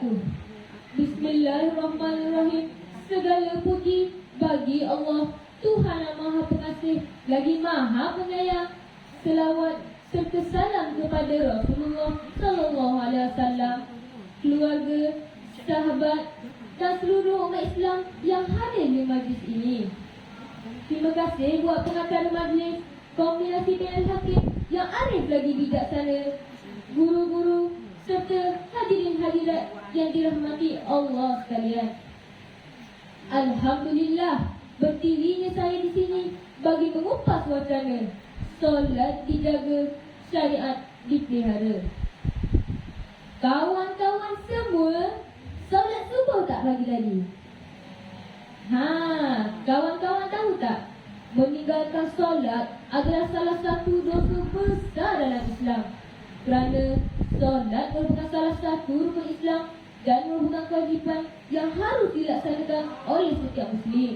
wabarakatuh. Bismillahirrahmanirrahim. Segala puji bagi Allah, Tuhan yang Maha Pengasih, lagi Maha Penyayang. Selawat serta salam kepada Rasulullah sallallahu alaihi wasallam, keluarga, sahabat dan seluruh umat Islam yang hadir di majlis ini. Terima kasih buat pengacara majlis, kombinasi panel hakim yang arif lagi bijaksana, guru-guru serta yang dirahmati Allah sekalian. Alhamdulillah, berdirinya saya di sini bagi mengupas wacana. Solat dijaga, syariat dipelihara. Kawan-kawan semua, solat subuh tak pagi tadi? Ha, kawan-kawan tahu tak? Meninggalkan solat adalah salah satu dosa besar dalam Islam. Kerana solat merupakan salah satu rukun Islam dan merupakan kewajipan yang harus dilaksanakan oleh setiap Muslim.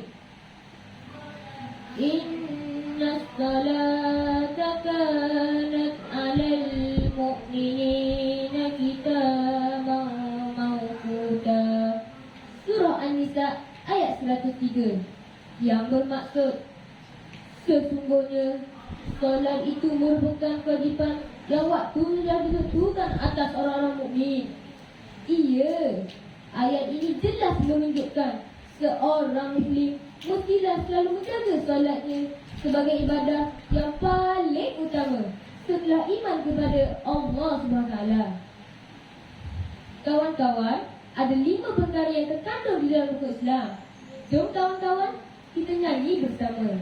Inna salata kanat alal mu'minina kitaban mawquta. Surah An-Nisa ayat 103 yang bermaksud sesungguhnya solat itu merupakan kewajipan yang waktu sudah ditentukan atas orang-orang mukmin. Iya, ayat ini jelas menunjukkan seorang Muslim mestilah selalu menjaga solatnya sebagai ibadah yang paling utama setelah iman kepada Allah SWT. Kawan-kawan, ada lima perkara yang terkandung di dalam buku Islam. Jom kawan-kawan, kita nyanyi bersama.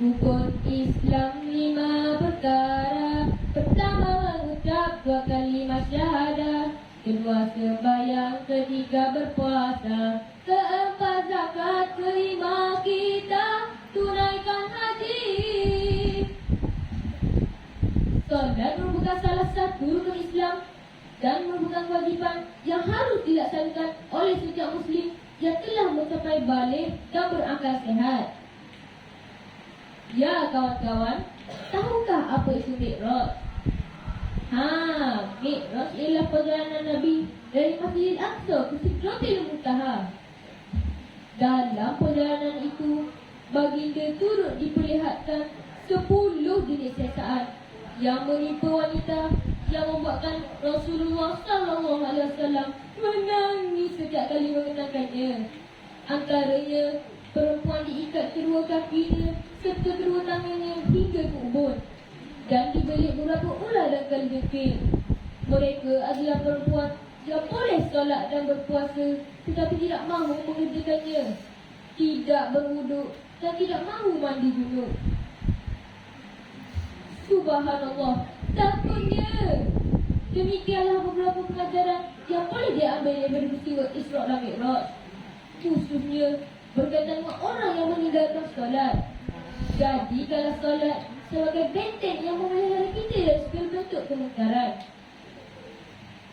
Rukun Islam lima perkara. Pertama mengucap dua kalimat syahadah. Kedua sembahyang, ketiga berpuasa. Keempat zakat, kelima kita tunaikan haji. Solat merupakan salah satu rukun Islam dan merupakan kewajipan yang harus dilaksanakan oleh setiap Muslim yang telah mencapai balik dan berakal sehat. Ya kawan-kawan, tahukah apa itu Mi'raj? Ha, Mi'raj ialah perjalanan Nabi dari Masjidil Aqsa ke Sidratil Muntaha. Dalam perjalanan itu, baginda turut diperlihatkan sepuluh jenis siasaan yang menimpa wanita yang membuatkan Rasulullah wasallam menangis setiap kali mengenangkannya. Antaranya perempuan diikat kedua kakinya kedua tangannya hingga ke ubun dan dibelik beberapa ular dan kali. Mereka adalah perempuan yang boleh solat dan berpuasa tetapi tidak mahu mengerjakannya. Tidak berwuduk dan tidak mahu mandi junub. Subhanallah, takutnya. Demikianlah beberapa pengajaran yang boleh diambil daripada peristiwa Isra' dan Mi'raj. Khususnya berkaitan dengan orang yang meninggalkan solat. Jadi kalau solat sebagai benteng yang memelihara kita segala bentuk kemungkaran.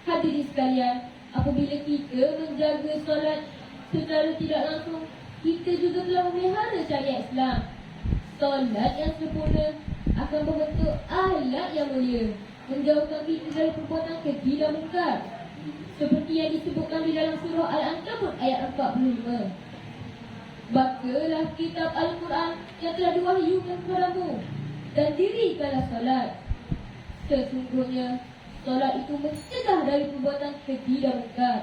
Hadirin sekalian, apabila kita menjaga solat secara tidak langsung, kita juga telah memelihara syariat Islam. Solat yang sempurna akan membentuk ahlak yang mulia, menjauhkan kita dari perbuatan keji dan mungkar. Seperti yang disebutkan di dalam surah Al-Ankabut ayat 45. Bacalah kitab Al-Quran yang telah diwahyukan kepadamu dan dirikanlah solat. Sesungguhnya solat itu mencegah dari perbuatan keji dan mungkar.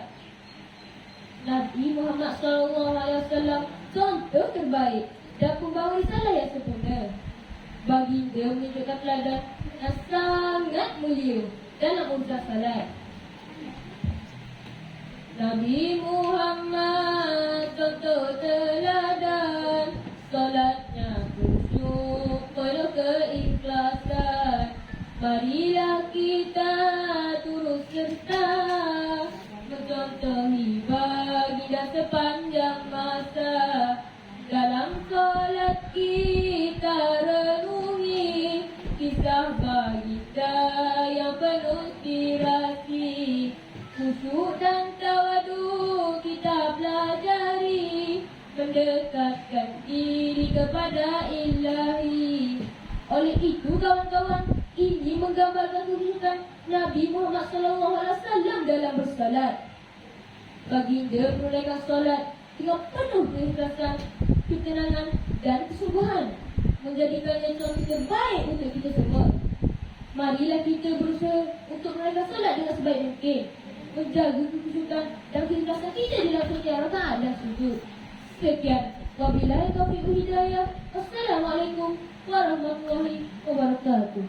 Nabi Muhammad SAW contoh terbaik dan pembawa risalah yang sempurna. Baginda menunjukkan teladan yang sangat mulia dalam urusan salat. Nabi Muhammad contoh teladan Marilah kita turut serta Mencontohi baginda sepanjang masa. Dalam solat kita renungi Kisah baginda yang penuh inspirasi Khusyuk dan tawadu kita pelajari Mendekatkan diri kepada ilahi. Oleh itu kawan-kawan Ini menggambarkan kehidupan Nabi Muhammad SAW dalam bersolat. Baginda menunaikan solat dengan penuh keikhlasan, ketenangan dan kesungguhan. Menjadikannya contoh terbaik untuk kita semua. Marilah kita berusaha untuk menunaikan solat dengan sebaik mungkin. Menjaga kekhusyukan dan keikhlasan kita dalam setiap rakaat dan sujud. Sekian. Wabillahi taufiq hidayah. Assalamualaikum warahmatullahi wabarakatuh.